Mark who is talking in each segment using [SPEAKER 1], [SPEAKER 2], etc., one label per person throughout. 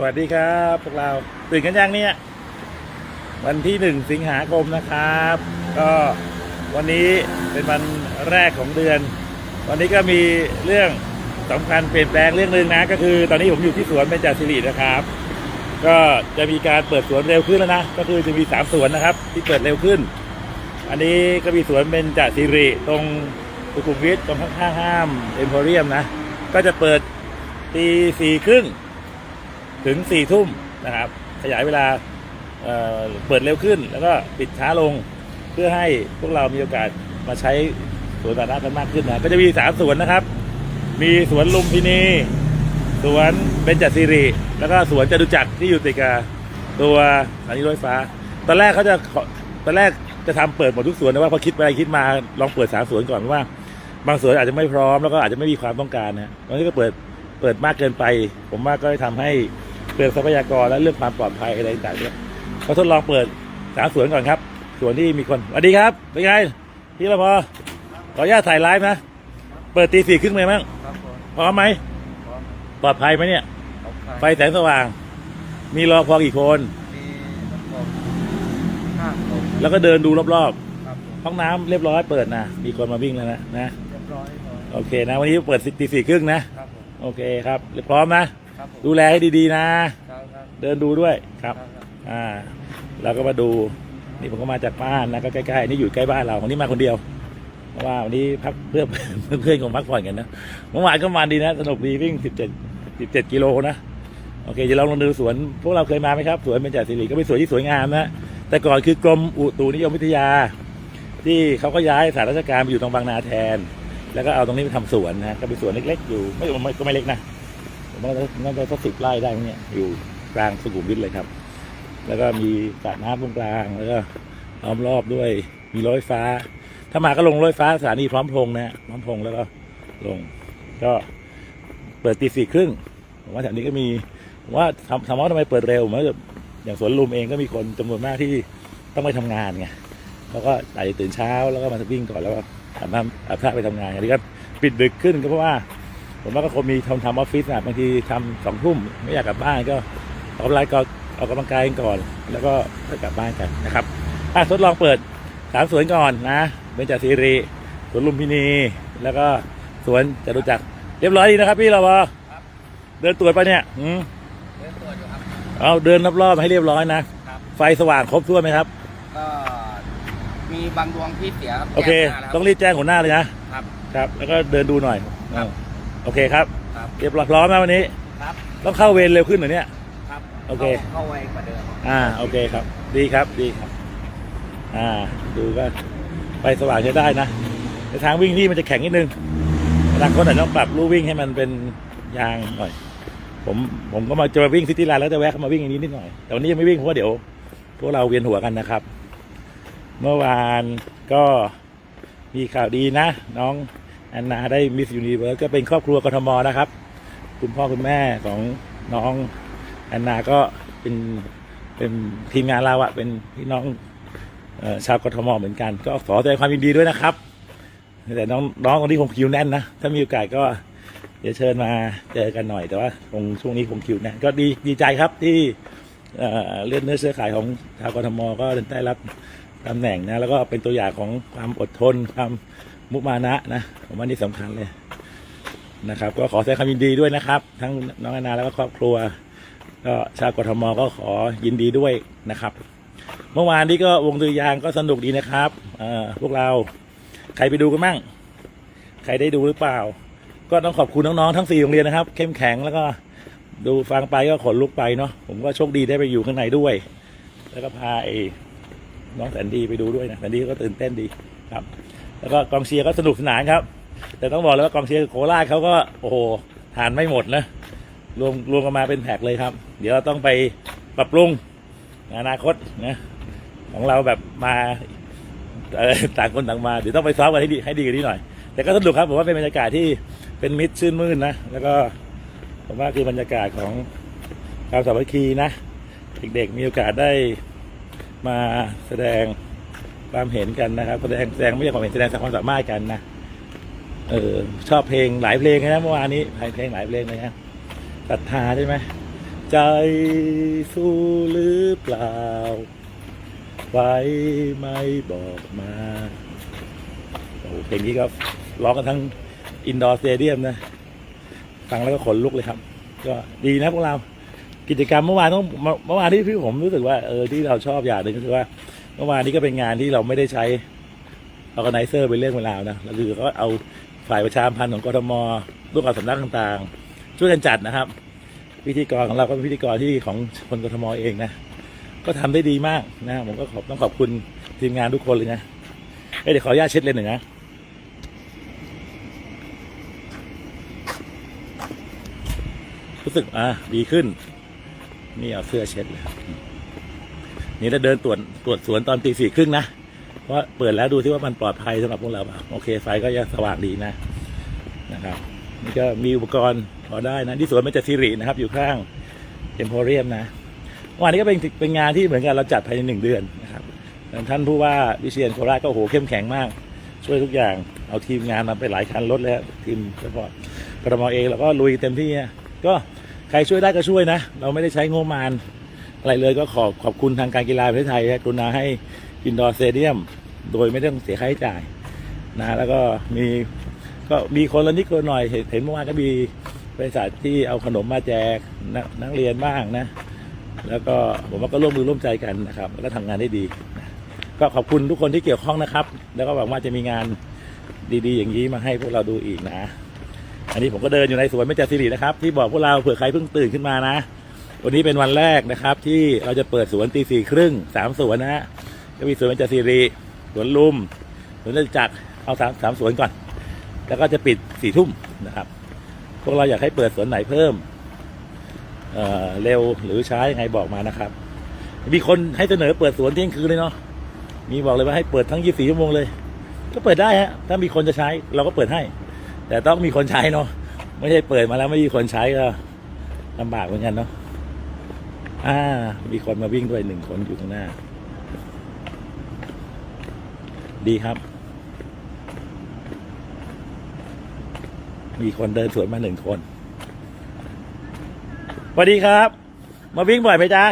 [SPEAKER 1] สวัสดีครับพวกเราตื่นกันยังเนี่ยวันที่หนึ่งสิงหาคมนะครับ ก็วันนี้เป็นวันแรกของเดือน วันนี้ก็มีเรื่องสำคัญเปลี่ยนแปลงเรื่องหนึ่งนะก็คือ ตอนนี้ผมอยู่ที่สวนเบญจศิรินะครับ ก็จะมีการเปิดสวนเร็วขึ้นแล้วนะก็คือจะมีสามสวนนะครับ ที่เปิดเร็วขึ้น อันนี้ก็มีสวนเบญจศิริตรงสุขุมวิทตรงข้างๆห้ามเอ็มโพเรียมนะก็จะเปิดตีสี่ครึ่ง ถึงสี่ทุ่มนะครับ ขยายเวลาเเปิดเร็วขึ้น แล้วก็ปิดช้าลงเพื่อให้พวกเรามีโอกาสมาใช้สวนสาธารณะกันมากขึ้นนะก็จะมีสามสวนนะครับ มีสวนลุมพินีสวนเบญจศิริ แล้วก็สวนจตุจักรที่อยู่ติดกับตัวสถานีรถไฟฟ้า ตอนแรกเขาจะตอนแรกจะทำเปิดหมดทุกสวนแต่ว่าพอคิดไปคิดมาลองเปิดสามสวนก่อนเพราะว่า บางสวนอาจจะไม่พร้อมแล้วก็อาจจะไม่มีความต้องการนะตอนนี้ก็เปิดเปิดมากเกินไป ผมว่าก็จะทำให้ เปลืองทรัพยากรและเรื่องความปลอดภัยอะไรต่างๆเนี่ยเขาทดลองเปิดสามสวนก่อนครับสวนที่มีคนสวัสดีครับเป็นไงพี่รพขออนุญาตถ่ายไลฟ์นะ เปิดตีสี่ครึ่งเลยมั้ง
[SPEAKER 2] ครับผม
[SPEAKER 1] พร้อมไหม
[SPEAKER 2] พร้อม
[SPEAKER 1] ปลอดภัยไหมเนี่ย
[SPEAKER 2] ครับ
[SPEAKER 1] ไฟแสงสว่าง มีรอพอกี่คน
[SPEAKER 2] มีทั้งหมดห้าคน
[SPEAKER 1] แล้วก็เดินดูรอบ
[SPEAKER 2] ครับผม
[SPEAKER 1] ๆห้องน้ำเรียบร้อยเปิดนะมีคนมาวิ่งแล้วนะนะ
[SPEAKER 2] เรียบร้อยเลย
[SPEAKER 1] โอเคนะ วันนี้เปิดตีสี่ครึ่งนะ
[SPEAKER 2] ครับผม
[SPEAKER 1] โอเคครับพร้อมนะ
[SPEAKER 2] ครับผม
[SPEAKER 1] ดูแลให้ดีๆนะ
[SPEAKER 2] ครับครับ
[SPEAKER 1] เดินดูด้วยครับ
[SPEAKER 2] ครับ ครับ
[SPEAKER 1] อ่าเราก็มาดูนี่ผมก็มาจากบ้านนะก็ใกล้ๆนี่อยู่ใกล้บ้านเราวันนี้มาคนเดียวเพราะว่าวันนี้พักเพื่อน เพื่อนของพักผ่อนกันนะเมื่อวานก็มาดีนะสนุกดีวิ่ง17 17กิโลนะโอเคจะลองลองดูสวนพวกเราเคยมาไหมครับสวนเป็นจ่าสิริก็เป็นสวนที่สวยงามนะแต่ก่อนคือกรมอุตุนิยมวิทยา ที่เขาก็ย้ายสถารราชการไปอยู่ตรงบางนาแทน แล้วก็เอาตรงนี้ไปทำสวนนะก็เป็นสวนเล็กๆอยู่ไม่ไม่ก็ไม่เล็กนะ ผมว่าน่าจะสักสิบไร่ได้มั้งเนี่ยอยู่กลางสุขุมวิทเลยครับ แล้วก็มีสระน้ำตรงกลางแล้วก็ล้อมรอบด้วยมีรถไฟฟ้า ถ้ามาก็ลงรถไฟฟ้าสถานีพร้อมพงษ์นะพร้อมพงษ์แล้วก็ลง ก็เปิดตีสี่ครึ่งผมว่าแถวนี้ก็มีผมว่าถามถามว่าทำไมเปิดเร็วผมว่าอย่างสวนลุมเองก็มีคนจำนวนมากที่ต้องไปทำงานไงแล้วก็อาจจะตื่นเช้าแล้วก็มาวิ่งก่อนแล้วก็อาบน้ำอาบท่าไปทำงานอันนี้ก็ปิดดึกขึ้นก็เพราะว่า ผมว่าก็คงมีทำทำออฟฟิศนะบางทีทำสองทุ่มไม่อยากกลับบ้านก็ออกกำลังกายออกกำลังกายกันก่อน แล้วก็ค่อยกลับบ้านกันนะครับอะทดลองเปิดสามสวนก่อนนะเบญจศิริสวนลุมพินี แล้วก็สวนจตุจักรเรียบร้อยดีนะครับ พี่เราบอเดินตรวจไปะเนี่ยอืม
[SPEAKER 2] เดินตรวจอยู่ครับ
[SPEAKER 1] เอาเดินรอบๆให้เรียบร้อยนะ
[SPEAKER 2] ครับ
[SPEAKER 1] ไฟสว่างครบถ้วนไหมครับ
[SPEAKER 2] ก็มีบางดวงที่เสียครับ
[SPEAKER 1] โอเค
[SPEAKER 2] แจ้งมาแล้ว
[SPEAKER 1] ต้องรีบแจ้งหัวหน้าเลยนะครับ ครับ แล้วก็เดินดูหน่อย
[SPEAKER 2] ครับ
[SPEAKER 1] โอเคครับ
[SPEAKER 2] ครับ
[SPEAKER 1] เรียบร้อยพร้อมนะวันนี้
[SPEAKER 2] ครับ
[SPEAKER 1] ต้องเข้าเวรเร็วขึ้นเหรอเนี่ย
[SPEAKER 2] ครับ
[SPEAKER 1] โอเค
[SPEAKER 2] ข้าเข้าไวกว่าเดิม
[SPEAKER 1] อ่าโอเคครับ ดีครับดีครับ อ่า ดูก็ไฟสว่างใช้ได้นะในทางวิ่งที่มันจะแข็งนิดนึงทางคนอาจจะต้องปรับลู่วิ่งให้มันเป็นยางหน่อย ผมผมก็มาจะมาวิ่งซิตี้ไลน์แล้วจะแวะเข้ามาวิ่งอันนี้นิดหน่อย แต่วันนี้ยังไม่วิ่งเพราะว่าเดี๋ยว พวกเราเวียนหัวกันนะครับ เมื่อวานก็มีข่าวดีนะ น้อง แอนนาได้มิสยูนิเวิร์สก็เป็นครอบครัวกทมนะครับ คุณพ่อคุณแม่ของน้องแอนนาก็เป็นเป็นทีมงานเราอะเป็นพี่น้องออชาวกทมเหมือนกัน ก็ขอแสดงความยินดีด้วยนะครับ แต่น้องน้องคนนี้คงคิวแน่นนะ ถ้ามีโอกาสก็เดี๋ยวเชิญมาเจอกันหน่อยแต่ว่าคงช่วงนี้คงคิวแน่นก็ดีดีใจครับที่เลือดเนื้อเชื้อไขของชาวกทมก็ได้รับตำแหน่งนะแล้วก็เป็นตัวอย่างของความอดทนความ มุมานะนะผมว่านี่สำคัญเลยนะครับ ก็ขอแสดงความยินดีด้วยนะครับ ทั้งน้องแอนนาแล้วก็ครอบครัว ก็ชาวกทมก็ขอยินดีด้วยนะครับ เมื่อวานนี้ก็วงดุริยางก็สนุกดีนะครับพวกเราใครไปดูกันมั่ง ใครได้ดูหรือเปล่า ก็ต้องขอบคุณน้องๆทั้งสี่โรงเรียนนะครับ เข้มแข็งแล้วก็ดูฟังไปก็ขนลุกไปเนาะผมก็โชคดีได้ไปอยู่ข้างในด้วย แล้วก็พาไอ้น้องแสนดีไปดูด้วยนะแสนดีก็ตื่นเต้นดีครับ แล้วก็กองเชียร์ก็สนุกสนานครับ แต่ต้องบอกเลยว่ากองเชียร์โคราชเขาก็โอ้โหทานไม่หมดนะรวมรวมกันมาเป็นแพ็กเลยครับ เดี๋ยวเราต้องไปปรับปรุงในอนาคตนะของเราแบบมาต่างคนต่างมาเดี๋ยวต้องไปซ้อมกันให้ดีให้ดีกันนิดหน่อย แต่ก็สนุกครับผมว่าเป็นบรรยากาศที่เป็นมิตรชื่นมื่นนะแล้วก็ผมว่าคือบรรยากาศของความสามัคคีนะ เด็กๆมีโอกาสได้มาแสดง ความเห็นกันนะครับ แสดงแสดงไม่ใช่ความเห็นแสดงความสามารถกันนะเออชอบเพลงหลายเพลงนะเมื่อวานนี้หลายเพลงหลายเพลงเลยนะศรัทธาใช่ไหมใจสู้หรือเปล่าไว้ไม่บอกมาโอ้เพลงนี้ก็ร้องกันทั้งอินดอร์สเตเดียมนะฟังแล้วก็ขนลุกเลยครับ ก็ดีนะพวกเรากิจกรรมเมื่อวานต้องเมื่อเมื่อวานที่พี่ผมรู้สึกว่าเออที่เราชอบอย่างหนึ่งก็คือว่า เมื่อวานนี้ก็เป็นงานที่เราไม่ได้ใช้ออ g a ไนเซอร์เป็นเรื่องเวลาวนะแล้วคือก็เอาฝ่ายประชามพันธ์ของกทมร่วมกับสำนักต่างๆ ช่วยกันจัดนะครับ พิธีกรของเราก็เป็นพิธีกรที่ของคนกทมเองนะ ก็ทำได้ดีมากนะผมก็ขอบต้องขอบคุณทีมงานทุกคนเลยนะเอ้ยเดี๋ยวขออนุญาตเช็ดเลยหนึ่งนะรู้สึกอะดีขึ้น นี่เอาเสื้อเช็ดเลย นี่เราเดินตรวจตรวจสวนตอนตีสี่ครึ่งนะว่าเปิดแล้วดูที่ว่ามันปลอดภัยสำหรับพวกเราโอเคไฟก็ยังสว่างดีนะนะครับนี่ก็มีอุปกรณ์พอได้นะที่สวนมันจะสิรินะครับ อยู่ข้างเอ็มโพเรียมนะวันนี้ก็เป็นเป็นงานที่เหมือนกันเราจัดภายในหนึ่งเดือนนะครับท่านผู้ว่าวิเชียนโคราชก็โหเข้มแข็งมาก ช่วยทุกอย่างเอาทีมงานมาไปหลายคันรถแล้วทีมเฉพาะกรมเองเราก็ลุยเต็มที่ก็ใครช่วยได้ก็ช่วยนะ เราไม่ได้ใช้งบประมาณ อะไรเลยก็ขอบขอบคุณทางการกีฬาประเทศไทยกรุณาให้อินดอร์สเตเดียม โดยไม่ต้องเสียค่าใช้จ่ายนะแล้วก็มีก็มีคนละนิดคนหน่อยเห็นเมื่อวานก็มีบริษัทที่เอาขนมมาแจกนักนักเรียนบ้างนะ แล้วก็ผมว่าก็ร่วมมือร่วมใจกันนะครับแล้วก็ทำงานได้ดี ก็ขอบคุณทุกคนที่เกี่ยวข้องนะครับ แล้วก็หวังว่าจะมีงานดี ๆ อย่างนี้มาให้พวกเราดูอีกนะ อันนี้ผมก็เดินอยู่ในสวนเมจสิรินะครับ ที่บอกพวกเราเผื่อใครเพิ่งตื่นขึ้นมานะ วันนี้เป็นวันแรกนะครับ ที่เราจะเปิดสวนตีสี่ครึ่งสามสวนนะฮะก็มีสวนเบญจศิริสวนลุมสวนจจักรเอาสามสามสวนก่อน แล้วก็จะปิดสี่ทุ่มนะครับ พวกเราอยากให้เปิดสวนไหนเพิ่มเอ่อเร็วหรือช้ายังไงบอกมานะครับ มีคนให้เสนอเปิดสวนเที่ยงคืนเลยเนาะมีบอกเลยว่าให้เปิดทั้ง24ชั่วโมงเลย ก็เปิดได้ฮะถ้ามีคนจะใช้เราก็เปิดให้ แต่ต้องมีคนใช้เนาะไม่ใช่เปิดมาแล้วไม่มีคนใช้ก็ลำบากเหมือนกันเนาะ อ่า มีคนมาวิ่งด้วยหนึ่งคนอยู่ข้างหน้า ดีครับ มีคนเดินสวนมาหนึ่งคนสวัสดีครับ มาวิ่งบ่อยไหมจ๊ะ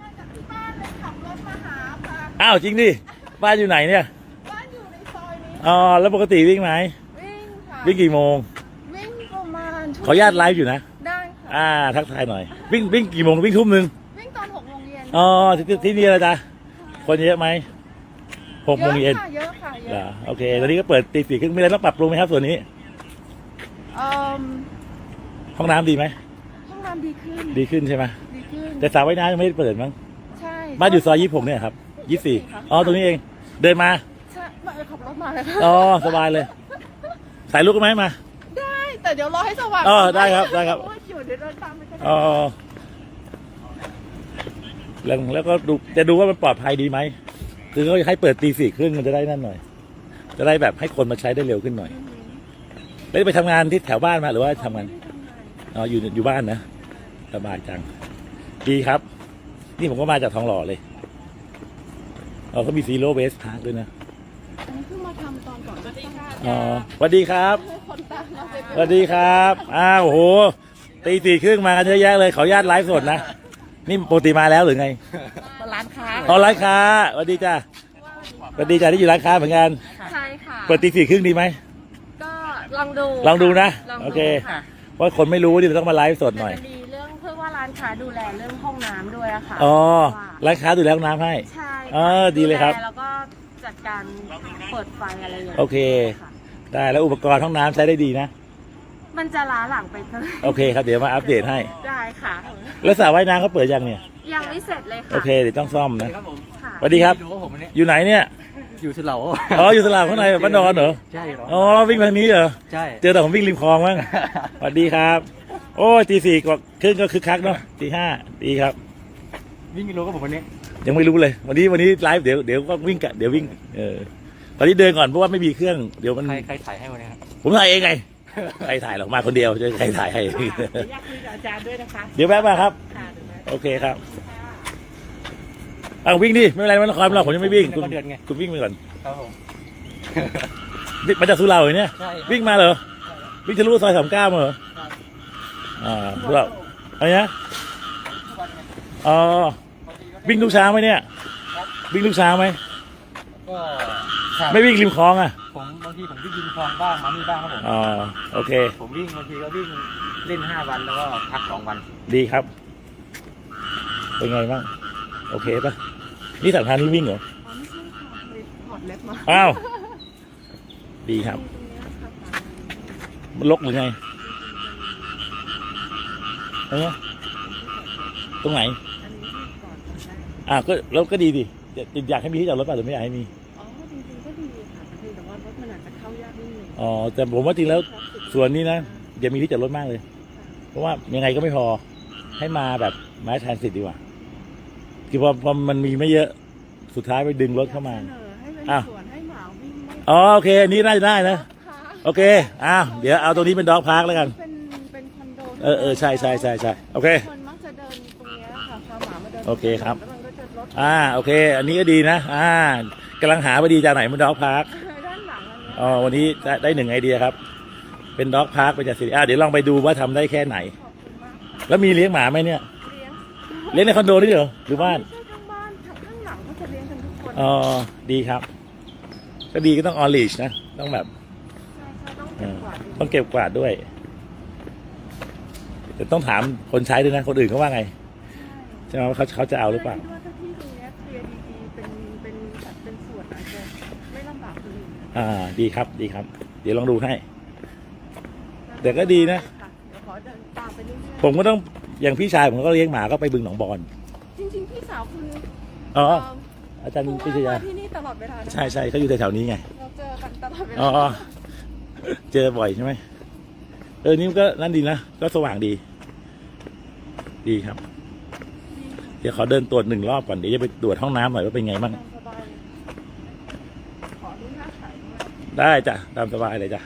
[SPEAKER 3] มาจากที่บ้านเลยขับรถมาหาค่ะ
[SPEAKER 1] อ้าวจริงดิบ้านอยู่ไหนเนี่ย
[SPEAKER 3] บ้านอยู่ในซอยนี้
[SPEAKER 1] อ๋อ แล้วปกติวิ่งไหม
[SPEAKER 3] วิ่งค่ะ
[SPEAKER 1] วิ่งกี่โมง
[SPEAKER 3] วิ่งประมาณทุ่ม
[SPEAKER 1] ขออนุญาตไลฟ์อยู่นะ
[SPEAKER 3] ได้ค่ะ
[SPEAKER 1] อ่า ทักทายหน่อย วิ่งวิ่งกี่โมงวิ่งทุ่มหนึ่ง
[SPEAKER 3] วิ่งตอนหกโมงเย็น
[SPEAKER 1] อ๋อที่ที่นี่เลยจ้ะคนเยอะไหมหกโมงเย็น
[SPEAKER 3] ค่ะเยอะค่ะเย
[SPEAKER 1] เหรอ
[SPEAKER 3] อะ
[SPEAKER 1] โอเคตอนนี้ก็เปิดตีสี่ครึ่งมีอะไรต้องปรับปรุงไหมครับส่วนนี้
[SPEAKER 3] เอ่อ
[SPEAKER 1] ห้องน้ำดีไหม
[SPEAKER 3] ห้องน้ำดีขึ้น
[SPEAKER 1] ดีขึ้นใช่ไหม
[SPEAKER 3] ดีขึ้น
[SPEAKER 1] แต่สระว่ายน้ำยังไม่ได้เปิดมั้ง
[SPEAKER 3] ใช่
[SPEAKER 1] บ้านอยู่ซอยยี่สิบหกเนี่ยครับยี่สี่
[SPEAKER 3] ค่ะ
[SPEAKER 1] อ๋อตรงนี้เอง เดินมา
[SPEAKER 3] ใช่มาขับรถมาเลยค่ะ
[SPEAKER 1] อ๋อสบายเลยถ่ายรูปกันไหมมา
[SPEAKER 3] ได้แต่เดี๋ยวรอให้สว่าง
[SPEAKER 1] อ๋อได้ครับได้ครับ
[SPEAKER 3] โอ้ยอยู่เดี๋ยวเดินตามไปก็ได้
[SPEAKER 1] อ๋อ แล้วแล้วก็ดูจะดูว่ามันปลอดภัยดีไหมคือเขาให้เปิดตีสี่ครึ่งมันจะได้นั่นหน่อย จะได้แบบให้คนมาใช้ได้เร็วขึ้นหน่อยแล้วไปทำงานที่แถวบ้านมาหรือว่าทำงานอ๋ออยู่อยู่บ้านนะสบายจัง ดีครับ นี่ผมก็มาจากทองหล่อเลยอ๋อเขามีซีโร่เวสพาร์คด้วยนะ
[SPEAKER 3] อันนี้เพิ่งมาทำตอนก่อนสวัสดีค่ะ
[SPEAKER 1] อ๋อสวัสดีครับ
[SPEAKER 3] ให้คนตามเราไป
[SPEAKER 1] สวัสดีครับ อ้าวโอ้โห ตีสี่ครึ่งมากันเยอะแยะเลยขออนุญาตไลฟ์สดนะ นี่ปกติมาแล้วหรือไง
[SPEAKER 3] ร้านค้า
[SPEAKER 1] อ๋อร้านค้าสวัสดีจ้าสวัสดีจ้าที่อยู่ร้านค้าเหมือนกัน
[SPEAKER 3] ใช่ค่ะ
[SPEAKER 1] เปิดตีสี่ครึ่งดีไหม
[SPEAKER 3] ก็ลองดู
[SPEAKER 1] ลองดูนะ
[SPEAKER 3] ลองดู
[SPEAKER 1] โอเค
[SPEAKER 3] ค่ะ
[SPEAKER 1] เพราะคนไม่รู้ดิเราต้องมาไลฟ์สดหน่อย
[SPEAKER 3] จะดีเรื่องเพื่อว่าร้านค้าดูแลเรื่องห้องน้ำด้วยอะค่ะ
[SPEAKER 1] อ๋อ
[SPEAKER 3] ว่า
[SPEAKER 1] ร้านค้าดูแลห้องน้ำให้
[SPEAKER 3] ใช่
[SPEAKER 1] เออดีเลยครับ
[SPEAKER 3] แแล้วก็จัดการเปิดไฟอะไรอย่างเงี้ย
[SPEAKER 1] โอเค
[SPEAKER 3] ค่ะ
[SPEAKER 1] ได้แล้วอุปกรณ์ห้องน้ำใช้ได้ดีนะ
[SPEAKER 3] มันจะล้าหลังไปเท่าไหร่
[SPEAKER 1] โอเคครับเดี๋ยวมาอัปเดตให้
[SPEAKER 3] ได้ค่ะ
[SPEAKER 1] แล้วสระว่ายน้ำเขาเปิดยังเนี่ย
[SPEAKER 3] ยังไม่เสร็จเลยค่ะ
[SPEAKER 1] โอเคเดี๋ยวต้องซ่อมนะ
[SPEAKER 2] ครับผม
[SPEAKER 3] ค่ะ
[SPEAKER 1] สวัสดีครับ
[SPEAKER 2] ดูว่าผมอันนี้
[SPEAKER 1] อยู่ไหนเนี่ย
[SPEAKER 2] อยู่สุเหร่า
[SPEAKER 1] อ๋ออยู่ตลาดข้างในบ้านดอนเหรอ
[SPEAKER 2] ใช่เหรอ
[SPEAKER 1] อ๋อวิ่งทางนี้เหรอ
[SPEAKER 2] ใช่
[SPEAKER 1] เจอแต่ผมวิ่งริมคลองมั้งสวัสดีครับ โอ้ยตีสี่กว่าครึ่งก็คึกคักเนาะตีห้าดีครับ
[SPEAKER 2] วิ่งกิโลก็ผมวันนี้
[SPEAKER 1] ยังไม่รู้เลย วันนี้วันนี้ไลฟ์เดี๋ยวเดี๋ยวก็วิ่งกะเดี๋ยววิ่งเออตอนนี้เดินก่อนเพราะว่าไม่มีเครื่องเดี๋ยวมัน
[SPEAKER 2] ใครใครถ่ายให้วันนี้ครับ
[SPEAKER 1] ผมถ่ายเองไง ใครถ่ายหรอกมาคนเดียวจะใครถ่ายให้
[SPEAKER 3] อยากคุยกับอาจารย์ด้วยนะคะ
[SPEAKER 1] เดี๋ยวแวะมาครับ
[SPEAKER 3] ค่ะเดี๋ยวนะ
[SPEAKER 1] โอเคครับเอาวิ่งดิไม่เป็นไรไม่ต้องคอยไม่ต้องผมยังไม่วิ่งคุณ
[SPEAKER 2] เดือนไง
[SPEAKER 1] คุณวิ่งไปก่อน
[SPEAKER 2] ครับผม
[SPEAKER 1] วิ่งมาจากสุเหร่าเหรอเนี่ย
[SPEAKER 2] ใช่
[SPEAKER 1] วิ่งมาเหรอ วิ่งทะลุซอยสามเก้ามาเหรออ่าสุเหร่าอะไรนะอ๋อ
[SPEAKER 2] พอดีก็
[SPEAKER 1] วิ่งทุกเช้าไหมเนี่ย วิ่งทุกเช้าไหม
[SPEAKER 2] ก็ครับ
[SPEAKER 1] ไม่วิ่งริมคลองอะ
[SPEAKER 2] ผมบางทีผมวิ่งยิงคลองบ้างมานี่บ้างครับผม
[SPEAKER 1] อ๋อโอเค
[SPEAKER 2] ผมวิ่งบางทีก็วิ่งเล่นห้าวันแล้วก็พักสองวัน
[SPEAKER 1] ดีครับ เป็นไงบ้าง โอเคปะนี่สัมพันธ์นี่วิ่งเหรอ
[SPEAKER 3] อ๋อไม่ใช่ค่ะเลยถอดเล็บมา
[SPEAKER 1] อ้าวดีครับ
[SPEAKER 3] ตรงเนี้ยค่ะ
[SPEAKER 1] มันลกหรือไงเออตรงไหน
[SPEAKER 3] อันนี้ที่ก่อนทำได้
[SPEAKER 1] อ่าก็แล้วก็ดีดิอยากอยากให้มีที่จอดรถป่ะหรือไม่อยากให้มี
[SPEAKER 3] อ๋อแต่
[SPEAKER 1] ผมว่าจริงแล้ว
[SPEAKER 3] ครับ
[SPEAKER 1] ส่วนนี้นะอย่ามีที่จอดรถมากเลย เพราะว่ายังไงก็ไม่พอให้มาแบบไม้แทนสิทธิ์ดีกว่าคือพอพอมันมีไม่เยอะสุดท้ายไปดึงรถเข้ามา
[SPEAKER 3] เสนอให้เป็น
[SPEAKER 1] อ้าว
[SPEAKER 3] สวนให้หมาวิ่งไม่
[SPEAKER 1] อ๋อโอเคอันนี้น่าจะได้นะ
[SPEAKER 3] ค่ะ
[SPEAKER 1] โอเคอ้าวเดี๋ยวเอาตรงนี้เป็นด็อกพาร์คแล้วกัน
[SPEAKER 3] เป็นเป็นคอนโด
[SPEAKER 1] เออเออใช่ใช่ใช่ใช่โอเค
[SPEAKER 3] คนมักจะเดินตรงเนี้ยค่ะพาหมามาเดิน
[SPEAKER 1] โอเคครับ
[SPEAKER 3] แล้วมันก็จะรถ
[SPEAKER 1] อ่าโอเค อันนี้ก็ดีนะ อ่ากำลังหาพอดีจากไหนเป็นด็อกพาร์ค
[SPEAKER 3] ด้านหลัง อันเนี้ย
[SPEAKER 1] อ๋อวันนี้ได้ได้หนึ่งไอเดียครับ เป็นด็อกพาร์คเป็นจากสิริอ่าเดี๋ยวลองไปดูว่าทำได้แค่ไหน
[SPEAKER 3] ขอบคุณมากค่ะ
[SPEAKER 1] แล้วมีเลี้ยงหมาไหมเนี่ย
[SPEAKER 3] เลี้ยง
[SPEAKER 1] เลี้ยงในคอนโดนี่เหรอหรือบ้าน
[SPEAKER 3] ไม่ใช่ข้างบ้านข้างหลังก็จะเลี้ยงกันทุกคน
[SPEAKER 1] อ๋อ ดีครับ ก็ดีก็ต้องออลิชนะ ต้องแบบ
[SPEAKER 3] ใช่ใช่ต้อง
[SPEAKER 1] เอ
[SPEAKER 3] เก็บ
[SPEAKER 1] อก
[SPEAKER 3] วาดดี
[SPEAKER 1] ต้องเก็บกวาดด้วย แต่ต้องถามคนใช้ด้วยนะ คนอื่นเขาว่าไง ใช่ไหมว่าเขาเขาจะเอาหรือเปล่า
[SPEAKER 3] คิดว่าถ้าที่ตรงเนี้ยเคลียร์ดีๆเป็นเป็นแบบเป็นส่วนอาจจะไม่ลำบากคน อื่น
[SPEAKER 1] อ่า ดีครับ ดีครับ เดี๋ยวลองดูให้ แต่ก็ดีนะ
[SPEAKER 3] ค่เดี๋ยวขอเดินตามไปเรื่อยๆ
[SPEAKER 1] ผมก็ต้อง อย่างพี่ชายผมก็เลี้ยงหมาก็ไปบึงหนองบอน
[SPEAKER 3] จริงๆพี่สาวคุณ
[SPEAKER 1] อ๋อ
[SPEAKER 3] เอา
[SPEAKER 1] จารย์
[SPEAKER 3] ผู้
[SPEAKER 1] พิช
[SPEAKER 3] ว่ายามาที่นี่ตลอดเวลานะ
[SPEAKER 1] ใช่ใช่เขาอยู่แถวๆนี้ไง
[SPEAKER 3] เราเจอกันตลอดเวลา
[SPEAKER 1] อ๋อ เจอบ่อยใช่ไหม เออ นี่มันก็นั่นดีนะ ก็สว่างดี ดีครับ เดี๋ยวขอเดินตรวจหนึ่งรอบก่อน เดี๋ยวจะไปตรวจห้องน้ำหน่อยว่าเป็นไงบ้าง
[SPEAKER 3] ตามสบายขอดูหน้าขายด้วย
[SPEAKER 1] ได้จ้ะตามสบายเลยจ้ะ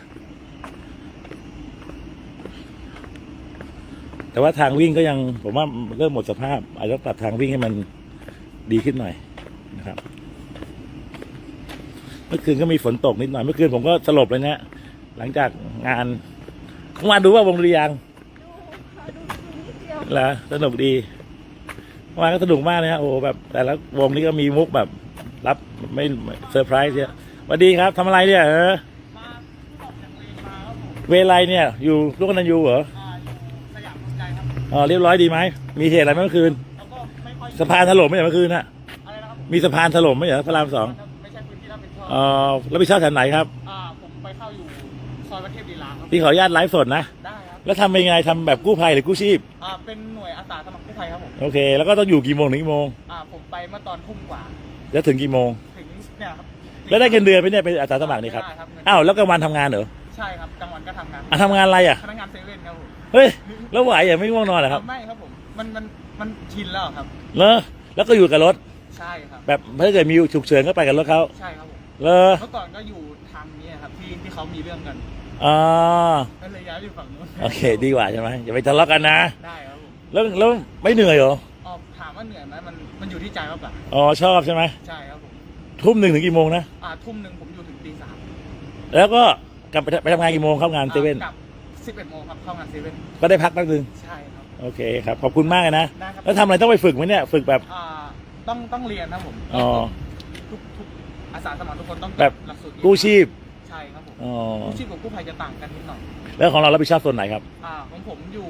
[SPEAKER 1] แต่ว่าทางวิ่งก็ยังผมว่าเริ่มหมดสภาพ อาจจะปรับทางวิ่งให้มันดีขึ้นหน่อยนะครับ เมื่อคืนก็มีฝนตกนิดหน่อย เมื่อคืนผมก็สลบเลยนะหลังจากงานเมื่อวานดูว่าวงดุริยางค์
[SPEAKER 3] ดูค่ะดูเดียว
[SPEAKER 1] สนุกดีเมื่อวานก็สนุกมากเลยฮะโอ้แบบ แต่ละวงนี้ก็มีมุกแบบ รับไม่เซอร์ไพรส์เยอะ สวัสดีครับทำอะไรเนี่ยเออเวไลเนี่ย อยู่ลูกนันยูเหรอ
[SPEAKER 2] สยามภูมิใจครับ
[SPEAKER 1] อ๋อเรียบร้อยดีไหมมีเหตุอะไรไหมเมื่อคืน
[SPEAKER 2] แล้วก็ไม่ค่อย
[SPEAKER 1] สะพานถล่มไหมเมื่อคืนน่ะ
[SPEAKER 2] อะไรนะครับ
[SPEAKER 1] มีสะพานถล่มไหมเหรอพระรามสอง
[SPEAKER 2] ไม่ใช่พื้นที่รับผิดชอบ
[SPEAKER 1] อ๋อแล้วไปเช่าแถวไหนครับ
[SPEAKER 2] อ่าผมไปเข้าอยู่ซอยวัดเทพดีลาครับ
[SPEAKER 1] พี่ขออนุญาตไลฟ์สดนะ
[SPEAKER 2] ได้ครับ
[SPEAKER 1] แล้วทำเป็นไงทำแบบกู้ภัยหรือกู้ชีพ
[SPEAKER 2] อ่าเป็นหน่วยอาสาสมัครกู้ภัยครับผม
[SPEAKER 1] โอเค แล้วก็ต้องอยู่กี่โมงถึงกี่โมง
[SPEAKER 2] อ่าผมไปเมื่อตอนทุ่มกว่า
[SPEAKER 1] แล้วถึงกี่โมง
[SPEAKER 2] ถึงเนี่ยครับ
[SPEAKER 1] แล้วได้เงินเดือนไหมเนี่ยเป็นอาสาสมัครนี่ครับ
[SPEAKER 2] ไม่ได้ครับเงิน
[SPEAKER 1] อ้าวแล้วกลางวันทำงานเหรอ
[SPEAKER 2] ใช่ครับกลางวันก็ทำงาน
[SPEAKER 1] อะทำงานอะไรอะ
[SPEAKER 2] พนักงานเซเว่นครับผม
[SPEAKER 1] เฮ้ยแล้วไหวอะไม่ง่วงนอนเหรอครับ
[SPEAKER 2] ไม่ครับผมมันมันมันชินแล้วครับ
[SPEAKER 1] เลอแล้วก็อยู่กับรถ
[SPEAKER 2] ใช่ครับ
[SPEAKER 1] แบบถ้าเกิดมีฉุกเฉินก็ไปกับรถเขา
[SPEAKER 2] ใช่ครับผม
[SPEAKER 1] เลอ
[SPEAKER 2] เมื่อก่อนก็อยู่ทางนี้ครับที่ที่เขามีเรื่องกัน
[SPEAKER 1] อ๋อ
[SPEAKER 2] ก็เลยย้ายไปอยู่ฝั่งนู้น
[SPEAKER 1] โอเค ดีกว่าใช่ไหมอย่าไปทะเลาะกันนะ
[SPEAKER 2] ได้ครับผม
[SPEAKER 1] แล้วแล้วไม่เหนื่อยเหรอ
[SPEAKER 2] อ๋อถามว่าเหนื่อยไหมมันมันอยู่ที่ใจมากกว่า
[SPEAKER 1] อ๋อชอบใช่ไหม
[SPEAKER 2] ใช่ครับผม
[SPEAKER 1] ทุ่มหนึ่งถึงกี่โมงนะ
[SPEAKER 2] อ่าทุ่มหนึ่งผมอยู่ถึงตีสาม
[SPEAKER 1] แล้วก็กลับไปไปทำงานกี่โมงเข้างานเซเว่น
[SPEAKER 2] กลับสิบเอ็ดโมงครับเข้างานเซเว่น
[SPEAKER 1] ก็ได้พักแป๊บนึง
[SPEAKER 2] ใช่ครับ
[SPEAKER 1] โอเคครับขอบคุณมากเลยนะ
[SPEAKER 2] ได้ครับ
[SPEAKER 1] แล้วทำอะไรต้องไปฝึกไหมเนี่ยฝึกแบบ
[SPEAKER 2] อ่าต้องต้องเรียนนะผม
[SPEAKER 1] อ๋อ
[SPEAKER 2] ทุกทุกอาสาสมัครทุกคนต้องจ
[SPEAKER 1] แบบ
[SPEAKER 2] หลักสูตร
[SPEAKER 1] กู้ชีพ
[SPEAKER 2] ใช่ครับผม
[SPEAKER 1] อ๋อ
[SPEAKER 2] กู้ชีพกับกู้ภัยจะต่างกันนิดหน่อย
[SPEAKER 1] แล้วของเรารับผิดชอบส่วนไหนครับ
[SPEAKER 2] อ่าของผมอยู่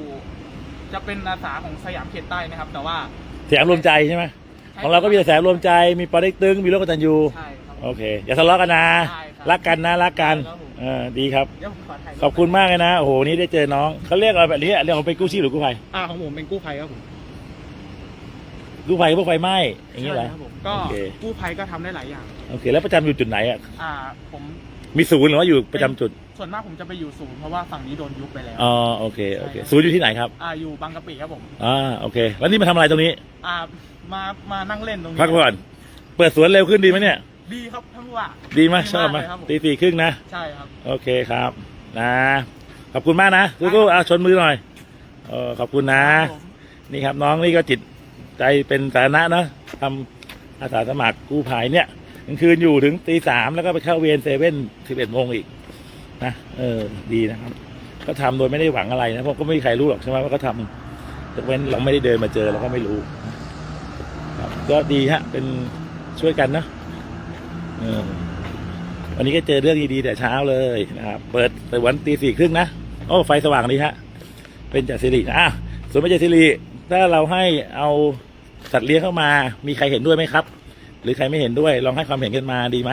[SPEAKER 2] จะเป็นอาสาของสยามเขตใต้นะครับ แต่ว่า
[SPEAKER 1] แสยามรวมใจใช่ไหม ของเราก็มีแต่แสยามรวมใจมีปอเด็กตึงมีโรคกตัญญู
[SPEAKER 2] ใช่ครับ
[SPEAKER 1] โอเค อย่าทะเลาะกันนะ
[SPEAKER 2] ได้ครับ
[SPEAKER 1] รักกันนะรักกัน
[SPEAKER 2] ครับผม
[SPEAKER 1] เออดีครับ
[SPEAKER 2] เดี๋ยวผมขอถ่ายรูป
[SPEAKER 1] ขอบคุณมากเลยนะโอ้โหนี่ได้เจอน้องเขาเรียกอะไรแบบนี้เรียกว่าเป็นกู้ชีพหรือกู้ภัย
[SPEAKER 2] อ่าของผมเป็นกู้ภัยครับผม
[SPEAKER 1] กู้ภัยพวกไฟไหม้อย่างนี้เหรอ
[SPEAKER 2] ใช่ครับผมก็
[SPEAKER 1] โอเค
[SPEAKER 2] กู้ภัยก็ทำได้หลายอย่าง
[SPEAKER 1] โอเค แล้วประจำอยู่จุดไหนอะ
[SPEAKER 2] อ่าผม
[SPEAKER 1] มีศูนย์หรือว่าอยู่ประจำจุด
[SPEAKER 2] ส่วนมากผมจะไปอยู่ศูนย์เพราะว่าฝั่งนี้โดนยุบไปแล้ว
[SPEAKER 1] อ๋อโอเคโอเคศูนย์อยู่ที่ไหนครับ
[SPEAKER 2] อ่าอยู่บางกะปิครับผม
[SPEAKER 1] อ่าโอเค แล้วนี่มาทำอะไรตรงนี้
[SPEAKER 2] อ่า มามานั่งเล่นตรงนี้
[SPEAKER 1] พักก่อนเปิดสวนเร็วขึ้นดีไหมเนี่ย
[SPEAKER 2] ดีครับทั้งว่า
[SPEAKER 1] ดีไหมชอบไหม
[SPEAKER 2] เลยครับผม
[SPEAKER 1] ตีสี่ครึ่งนะ
[SPEAKER 2] ใช่ครับ
[SPEAKER 1] โอเคครับ นะ ขอบคุณมากนะสู้ๆเอาชนมือหน่อยเออขอบคุณนะ
[SPEAKER 2] ครับผม
[SPEAKER 1] นี่ครับน้องนี่ก็จิตใจเป็นสาธารณะนะทำอาสาสมัครกู้ภัยเนี่ยกลางคืนอยู่ถึงตีสามแล้วก็ไปเข้าเวรเซเว่นสิบเอ็ดโมงอีกนะเออดีนะครับ ก็ทำโดยไม่ได้หวังอะไรนะเพราะก็ไม่มีใครรู้หรอกใช่ไหมว่าเขาทำยกเว้นเราไม่ได้เดินมาเจอเราก็ไม่รู้ ก็ดีฮะ เป็นช่วยกันเนะวันนี้ก็เจอเรื่องดีๆแต่เช้าเลยนะครับ เปิดแต่วันตีสี่ครึ่งนะ โอ้ ไฟสว่างดีฮะ เป็นจัดสิรินะอะส่วนไม่จัดสิริถ้าเราให้เอาสัตว์เลี้ยงเข้ามา มีใครเห็นด้วยไหมครับ หรือใครไม่เห็นด้วย ลองให้ความเห็นกันมาดีไหม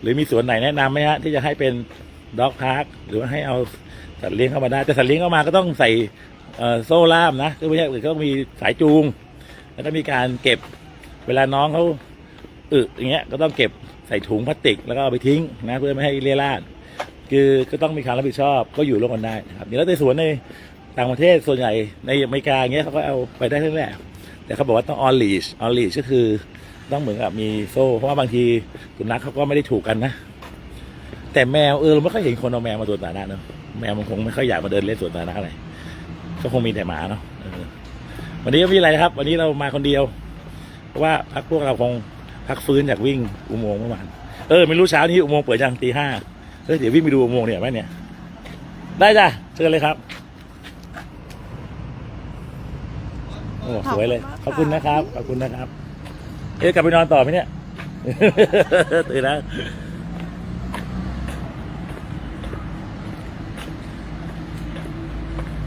[SPEAKER 1] หรือมีสวนไหนแนะนำไหมฮะที่จะให้เป็นด็อกพาร์คหรือว่าให้เอาสัตว์เลี้ยงเข้ามาได้ แต่สัตว์เลี้ยงเข้ามาก็ต้องใส่โซ่ล่ามนะก็ไม่ใช่หรือก็ต้องมีสายจูง แล้วก็มีการเก็บ เวลาน้องเขาอึอย่างเงี้ยก็ต้องเก็บใส่ถุงพลาสติกแล้วก็เอาไปทิ้งนะเพื่อไม่ให้เลี่ยราดคือก็ต้องมีการรับผิดชอบก็อยู่ร่วมกันได้นะครับเดี๋ยวแล้วในสวนในต่างประเทศส่วนใหญ่ในอเมริกาอย่างเงี้ยเขาก็เอาไปได้ทั้งแหละแต่เขาบอกว่าต้องออนลีชออนลีชก็คือต้องเหมือนกับมีโซ่ เพราะว่าบางทีสุนัขเขาก็ไม่ได้ถูกกันนะ แต่แมวเออเราไม่ค่อยเห็นคนเอาแมวมาสวนสาธารณะเนอะแมวมันคงไม่ค่อยอยากมาเดินเล่นสวนสาธารณะอะไรก็คงมีแต่หมาเนาะวันนี้ก็ม่มีอะไรนะครับ วันนี้เรามาคนเดียว เพราะว่าพักพวกเราคงพักฟื้นจากวิ่งอุโมงค์เมื่อวานเออไม่รู้เช้านี้อุโมงค์เปิดยังตีห้าเออเดี๋ยววิ่งไปดูอุโมงค์เนี่ยไหมเนี่ย ได้จ้ะเชิญเลยครับโอ้สวยเลยขอบคุณนะครับขอบคุณนะครับ เอ๊ะกลับไปนอนต่อไหมเนี่ยตื่นแล้ว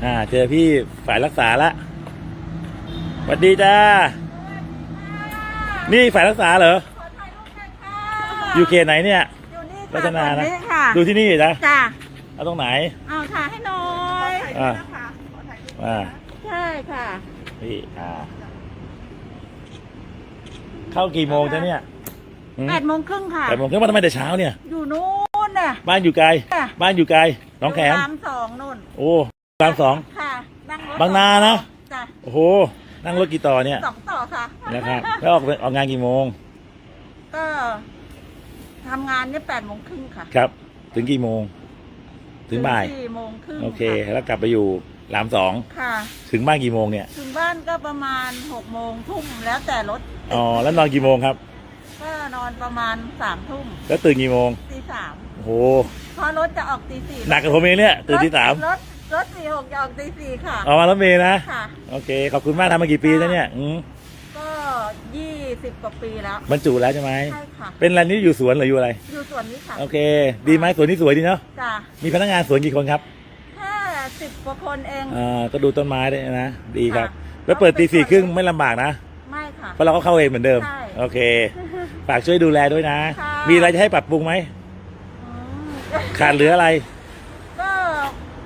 [SPEAKER 1] อ่า เจอพี่ฝ่ายรักษาละสวัสดีจ้า นี่ฝ่ายรักษาเหรออยู่เขตไหนเนี่ย
[SPEAKER 3] อยู่นี่
[SPEAKER 1] รัตนานะ
[SPEAKER 3] ตรงค่ะ
[SPEAKER 1] ดูที่นี่นะ
[SPEAKER 3] จ้ะ
[SPEAKER 1] เอาตรงไหน
[SPEAKER 3] เอาถ่ายให้หน่อย
[SPEAKER 1] อ่า
[SPEAKER 4] ขอถ่ายรูป
[SPEAKER 1] อ่า
[SPEAKER 3] ใช่ค่ะ
[SPEAKER 1] พี่ อ่า เข้ากี่โมงจ๊ะเนี่ยหืม
[SPEAKER 3] แปดโมงครึ่งค่ะ
[SPEAKER 1] แปดโมงครึ่งมาทำไมแต่เช้าเนี่ย
[SPEAKER 3] อยู่นู้นน่ะ
[SPEAKER 1] บ้านอยู่ไกล
[SPEAKER 3] ค่ะ
[SPEAKER 1] บ้านอยู่ไกลน้องแขม
[SPEAKER 3] รามสองนู่น
[SPEAKER 1] โอ้รามสอง
[SPEAKER 3] ค่ะนั่งรถ
[SPEAKER 1] บางนานะ
[SPEAKER 3] จ้ะ
[SPEAKER 1] โอ้โห นั่งรถกี่ต่อเนี่ย
[SPEAKER 3] สองต่อค่ะ
[SPEAKER 1] นะครับ แล้วออกออกงานกี่โมง
[SPEAKER 3] ก็ทำงานเนี่ยแปดโมงครึ่งค่ะ
[SPEAKER 1] ครับ ถึงกี่โมง ถึงบ่าย
[SPEAKER 3] สี่โมงครึ่ง
[SPEAKER 1] โอเคะแล้วกลับไปอยู่รามสอง
[SPEAKER 3] ค่ะ
[SPEAKER 1] ถึงบ้านกี่โมงเนี่ย
[SPEAKER 3] ถึงบ้านก็ประมาณหกโมงทุ่มแล้วแต่รถ
[SPEAKER 1] อ๋อ แล้วนอนกี่โมงครับ
[SPEAKER 3] ก็นอนประมาณสามทุ่ม
[SPEAKER 1] แล้วตื่นกี่โมง
[SPEAKER 3] ตีสาม
[SPEAKER 1] โอ้โห
[SPEAKER 3] เพราะรถจะออกตีสี่
[SPEAKER 1] หนักกับผมเองเนี่ย ตื่นที่สาม
[SPEAKER 3] รถรถสี่หกจะออกตีสี่ค่ะ
[SPEAKER 1] ออกมารถเมย์นะ
[SPEAKER 3] ค่ะ
[SPEAKER 1] โอเค ขอบคุณมากทำมากี่ปีแล้วเนี่ย อืม
[SPEAKER 3] ก็ ยี่สิบกว่าปีแล้ว
[SPEAKER 1] บรรจุแล้วใช่ไหม
[SPEAKER 3] ใช่ค่ะ
[SPEAKER 1] เป็นอะไรนี่อยู่สวนหรืออยู่อะไร
[SPEAKER 3] อยู่ส่วนนี้ค่ะ
[SPEAKER 1] โอเค ดีไหมสวนนี่สวยดีเนาะ
[SPEAKER 3] จ้ะ
[SPEAKER 1] มีพนักงานสวนกี่คนครับ
[SPEAKER 3] แค่สิบกว่าคนเอง
[SPEAKER 1] อ่าก็ดูต้นไม้ได้วยนะดีครับ
[SPEAKER 3] ค่ะ
[SPEAKER 1] แล้วเปิดตีสี่ครึ่งไม่ลำบากนะ
[SPEAKER 3] ไม่ค่ะ
[SPEAKER 1] เพราะเราก็เข้าเองเหมือนเดิม
[SPEAKER 3] ใช่
[SPEAKER 1] โอเคฝากช่วยดูแลด้วยนะ
[SPEAKER 3] ค่ะ
[SPEAKER 1] มีอะไรจะให้ปรับปรุงไหม
[SPEAKER 3] อืม
[SPEAKER 1] ขาดเหลืออะไร
[SPEAKER 3] ก็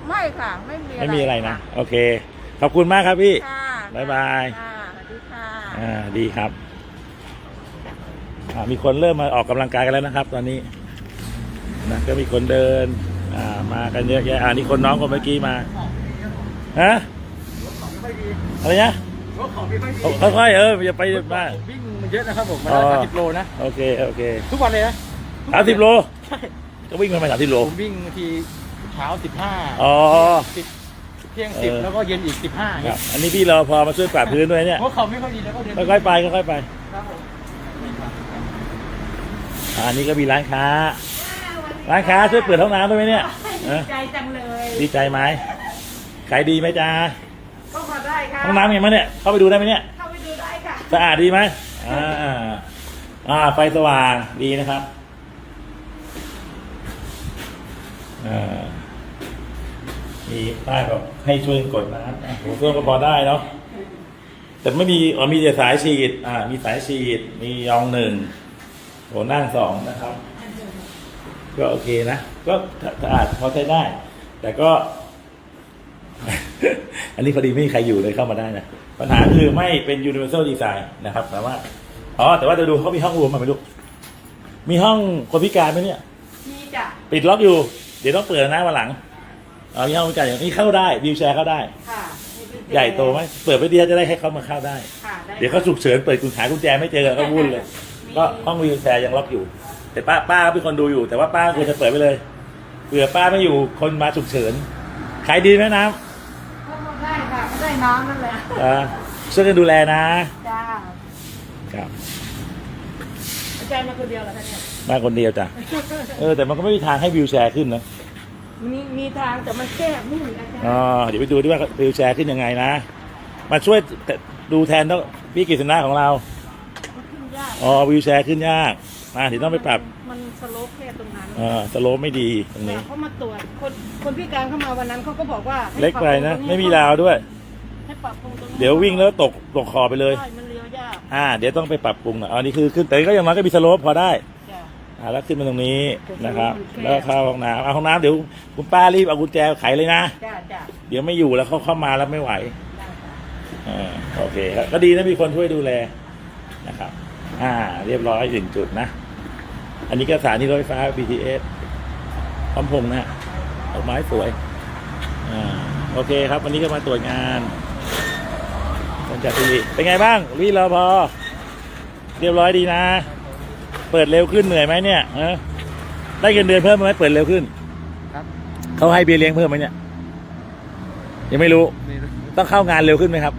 [SPEAKER 3] ไม่ค่ะ ไม่มี
[SPEAKER 1] ไม่มีอะไรนะโอเค ขอบคุณมากครับพี่
[SPEAKER 3] ค่ะ
[SPEAKER 1] บ๊ายบาย
[SPEAKER 3] ค่ะสวัสดีค่ะ
[SPEAKER 1] อ่าดีครับอ่ามีคนเริ่มมาออกกำลังกายกันแล้วนะครับ ตอนนี้นะก็มีคนเดิน อ่ามากันเยอะแยะอ่านี่คนน้องคนเมื่อกี้มาฮะอะไรนะ
[SPEAKER 5] รถของพี่ไม่ดี
[SPEAKER 1] ค่อยๆเอออย่าไปมา
[SPEAKER 5] วิ่งมันเยอะนะครับผมมัน
[SPEAKER 1] อ๋อ
[SPEAKER 5] สามสิบโลนะ
[SPEAKER 1] โอเคโอเค
[SPEAKER 5] ทุกวันเลยนะ
[SPEAKER 1] สามสิบโล
[SPEAKER 5] ใช่
[SPEAKER 1] ก็วิ่งมาสามสิบโล
[SPEAKER 5] ผมวิ่งทีเช้าสิบห้า
[SPEAKER 1] อ๋อ
[SPEAKER 5] สิบ เที่ยงสิบ
[SPEAKER 1] เออ
[SPEAKER 5] แล้วก็เย็นอีกสิบห้า
[SPEAKER 1] ครับอันนี้พี่รอพอมาช่วยกวาดพื้นด้วยเนี่ย
[SPEAKER 5] เพราะเขาไม่ค่อยดีแล้วก็เดิน
[SPEAKER 1] ค่อยๆไปค่อยๆไป
[SPEAKER 5] ครับผม
[SPEAKER 1] อ่าอันนี้ก็มีร้านค้า ร้านค้าช่วยเปิดห้องน้ำด้วยไหมเนี่ยเออ
[SPEAKER 3] ใจจังเลย
[SPEAKER 1] ดีใจไหมขายดีไหมจ๊ะ
[SPEAKER 3] ก็มาได้ค่ะ
[SPEAKER 1] ห้องน้ำเห็นไหมเนี่ยเข้าไปดูได้ไหมเนี่ย
[SPEAKER 3] เข้าไปดูได้ค่ะ
[SPEAKER 1] สะอาดดีไหมอ่าอ่าไฟสว่างดีนะครับอ่า มีป้ายบอกให้ช่วยกดน้ำอะหัวเครื่องก็พอได้เนาะแต่ไม่มีอ๋อมีแต่สายฉีด อ่า มีสายฉีด มียองหนึ่งโหนั่งสองนะครับ ก็โอเคนะ ก็สะอาดพอใช้ได้ แต่ก็ อันนี้พอดีไม่มีใครอยู่เลยเข้ามาได้นะ ปัญหาคือไม่เป็น universal design นะครับ แต่ว่า อ๋อ แต่ว่าจะดูเขามีห้องรวมมาไหมลูก มีห้องคนพิการไหมเนี่ย
[SPEAKER 3] มีจ้ะ
[SPEAKER 1] ปิดล็อกอยู่ เดี๋ยวต้องเปิดนะวันหลัง อ๋อมีห้องคนพิการอย่างนี้เข้าได้วิวแชร์เข้าได้
[SPEAKER 3] ค่ะมีกุญแจ
[SPEAKER 1] ใหญ่โตไหมเปิดไปเดียวจะได้ให้เขามาเข้าได้
[SPEAKER 3] ค่ะได้
[SPEAKER 1] เดี๋ยวเขาฉุกเฉินเปิดกุญแจกุญแจไม่เจอก็วุ่นเลยก็ห้องวิวแชร์ยังล็อกอยู่ แต่ป้าป้าเป็นคนดูอยู่ แต่ว่าป้าควรจะเปิดไปเลยเผื่อป้าไม่อยู่คนมาฉุกเฉินขายดีไหมน้
[SPEAKER 3] เข้ามาได้ค่ะไม่ได้น้องนั่นแหละำ
[SPEAKER 1] อ่าช่วยกันดูแลนะ
[SPEAKER 3] จ้า
[SPEAKER 1] ครับ
[SPEAKER 3] ใจมาคนเดียวเหรอคะเนี่ย
[SPEAKER 1] มาคนเดียวจ้ะเออแต่มันก็ไม่มีทางให้วิวแชร์ขึ้นนะ
[SPEAKER 3] มีมีทางแต่มันแคบนู่นอาจารย์
[SPEAKER 1] อ๋อเดี๋ยวไปดูดิว่าวิวแชร์ขึ้นยังไงนะ มาช่วยดูแทนต้องพี่กฤษณะของเราอ๋อวิวแชร์ขึ้นยากมาถึงต้องไปปรับ
[SPEAKER 3] มันสโลปแค่ตรงนั้น
[SPEAKER 1] อ่าสโลปไม่ดีตรงนี้
[SPEAKER 3] เขามาตรวจคนคนพิการเข้ามาวันนั้นเขาก็บอกว่าให้
[SPEAKER 1] เล็กไปนะ
[SPEAKER 3] ปรับปรุงตรง
[SPEAKER 1] ไม่มีราวด้วย
[SPEAKER 3] ให้ปรับปรุงตรงนี้
[SPEAKER 1] เดี๋ยววิ่งแล้วตกตกคอไปเลย
[SPEAKER 3] ใช่มันเลี้ยวยาก
[SPEAKER 1] อ่า เดี๋ยวต้องไปปรับปรุงอะอันนี้คือขึ้นแต่ก็ยังมาก็มีสโลปพอได้
[SPEAKER 3] จ้ะ
[SPEAKER 1] อ่าแล้วขึ้นมาตรงนี้นะครับ
[SPEAKER 3] โอเค
[SPEAKER 1] แล้วก็เข้าห้องน้ำเอาห้องน้ำเดี๋ยวคุณป้ารีบเอากุญแจไขเลยนะ
[SPEAKER 3] จ้ะจ้ะ
[SPEAKER 1] เดี๋ยวไม่อยู่แล้วเขาเข้ามาแล้วไม่ไหว
[SPEAKER 3] ได้ค่ะ
[SPEAKER 1] อ่าโอเคครับก็ดีนะมีคนช่วยดูแลนะครับ อ่า เรียบร้อยถึงจุดนะ อันนี้ก็สถานีรถไฟฟ้า BTS พร้อมพงษ์นะฮะดอกไม้สวย อ่า โอเคครับ วันนี้ก็มาตรวจงานสัญจรทีเป็นไงบ้างวิรอพอเรียบร้อยดีนะ เปิดเร็วขึ้นเหนื่อยไหมเนี่ยเออได้เงินเดือนเพิ่มไหมเปิดเร็วขึ้น
[SPEAKER 2] ครับ
[SPEAKER 1] เขาให้เบี้ยเลี้ยงเพิ่มไหมเนี่ยยังไม่รู้
[SPEAKER 2] มี
[SPEAKER 1] ต้องเข้างานเร็วขึ้นไหมครับ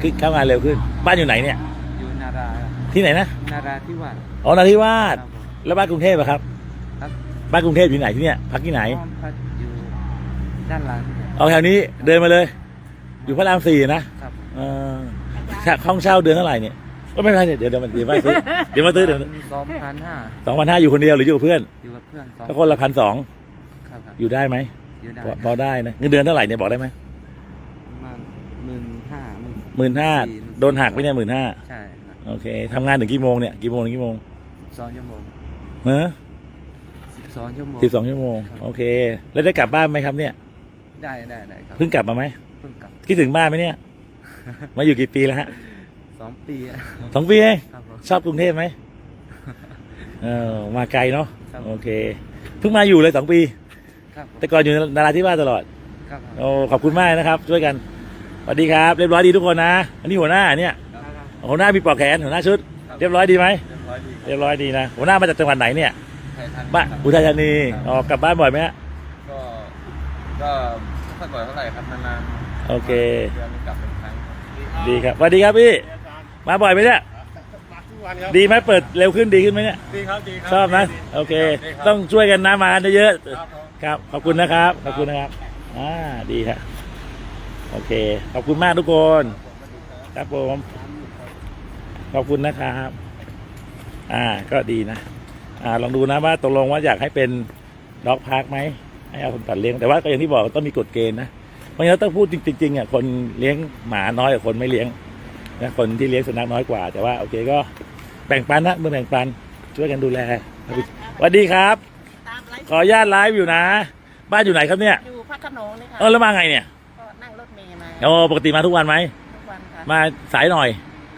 [SPEAKER 1] คือเข้างานเร็วขึ้น บ้านอยู่ไหนเนี่ย
[SPEAKER 2] อยู่นารา
[SPEAKER 1] ที่ไหนนะ
[SPEAKER 2] นาราที่ว่า
[SPEAKER 1] อ๋อนาทิวาส
[SPEAKER 2] ครับผม
[SPEAKER 1] แล้วบ้านกรุงเทพอะครับ
[SPEAKER 2] ครับ
[SPEAKER 1] บ้านกรุงเทพอยู่ไหนที่เนี่ยพักที่ไหน
[SPEAKER 2] ห้องพักอยู่ด้านหลังเนี่ย
[SPEAKER 1] เอาแถวนี้เดินมาเลย อยู่พระรามสี่นะครับเออห้องเช่าเดือนเท่าไหร่เนี่ย ก็ไม่เป็นไรเนี่ยเดี๋ยวเดี๋ยวมันเดี๋ยวมาซื้อเดี๋ยวมาซื้อเดี๋ยว
[SPEAKER 2] สองพันห้า
[SPEAKER 1] สองพันห้าอยู่คนเดียวหรืออยู่กับเพื่อน
[SPEAKER 2] อยู่กับเพื่อนสอง
[SPEAKER 1] ก็คนละพันสอง
[SPEAKER 2] ครับครับ
[SPEAKER 1] อยู่ได้ไหม
[SPEAKER 2] อยู่ได้
[SPEAKER 1] พอพอได้นะเงินเดือนเท่าไหร่เนี่ยบอกได้ไหม
[SPEAKER 2] ประมาณหมื่นห้าหมื่น
[SPEAKER 1] หมื่นห้าโดนหักไปเนี่ยหมื่นห้า
[SPEAKER 2] ใช่ครับ
[SPEAKER 1] โอเคทำงานถึงกี่โมงเนี่ยกี่โมงถึงกี่โมง
[SPEAKER 2] สองชั่วโมง
[SPEAKER 1] เนอะ
[SPEAKER 2] สิบสองชั่วโมง
[SPEAKER 1] สิบสองชั่วโมงโอเค แล้วได้กลับบ้านไหมครับเนี่ย
[SPEAKER 2] ได้ได้ได้ครับ
[SPEAKER 1] เพิ่งกลับมาไหม
[SPEAKER 2] เพิ่งกลับ
[SPEAKER 1] คิดถึงบ้านไหมเนี่ย มาอยู่กี่ปีแล้วฮะ
[SPEAKER 2] สองปีอะ
[SPEAKER 1] สองปีเอง
[SPEAKER 2] ครับผม
[SPEAKER 1] ชอบกรุงเทพไหม เออมาไกลเนาะ
[SPEAKER 2] ครับ
[SPEAKER 1] โอเคเพิ่งมาอยู่เลยสองปี
[SPEAKER 2] ครับผม
[SPEAKER 1] แต่ก่อนอยู่นาราธิวาสตลอด
[SPEAKER 2] ครับผม
[SPEAKER 1] โอ้ขอบคุณมากนะครับ ช่วยกันสวัสดีครับ เรียบร้อยดีทุกคนนะอันนี้หัวหน้าเนี่ย
[SPEAKER 2] ครับครับ
[SPEAKER 1] หัวหน้ามีปลอกแขนหัวหน้าชุด เรียบร้อยดีไหม
[SPEAKER 2] เรียบร้อยดี
[SPEAKER 1] เรียบร้อยดีนะหัวหน้ามาจากจังหวัดไหนเนี่ย
[SPEAKER 2] ไทยทัน
[SPEAKER 1] บ้าน
[SPEAKER 2] ครับ
[SPEAKER 1] อุทัยธานีอ๋อกลับบ้านบ่อยไหมฮะ
[SPEAKER 2] ก็ ก็ไม่ค่อยบ่อยเท่าไหร่ครับนาน
[SPEAKER 1] โอเค
[SPEAKER 2] ๆเดือนหนึงกลับเป็นครั้ง
[SPEAKER 1] ดีครับสวัสดีครับพี่ มาบ่อยไหมเนี่ยดีไหมเปิดเร็วขึ้นดีขึ้นไหมเนี่ย
[SPEAKER 2] ดีครับดีครั
[SPEAKER 1] ชอบนะโอเคต้องช่วยกันนะมาเยอะๆครับ ขอบคุณนะครับ ขอบคุณนะครับอ่าดีครับโอเค ขอบคุณมากทุกคน ครับผมขอบคุณนะครับ อ่าก็ดีนะ อ่าลองดูนะว่าตกลงว่าอยากให้เป็นด็อกพาร์คไหมให้เอาคนตัดเลี้ยงแต่ว่าก็อย่างที่บอกต้องมีกฎเกณฑ์นะเพราะฉะนั้นต้องพูดจริงๆอะคนเลี้ยงหมาน้อยกว่าคนไม่เลี้ยง นะคนที่เลี้ยงสุนัขน้อยกว่า แต่ว่าโอเคก็แบ่งปันนะเมื่อแบ่งปันช่วยกันดูแลสวัสดีครับ
[SPEAKER 4] ตามไลฟ์
[SPEAKER 1] ขออนุญาตไลฟ์อยู่นะ บ้านอยู่ไหนครับเนี่ย
[SPEAKER 4] อยู่พักขนงนี่ค่ะ
[SPEAKER 1] เออแล้วมาไงเนี่ย
[SPEAKER 4] ก็นั่งรถเมล์มา
[SPEAKER 1] โอ้ปกติมาทุกวันไหม
[SPEAKER 4] ทุกวันค่ะ
[SPEAKER 1] มาสายหน่อย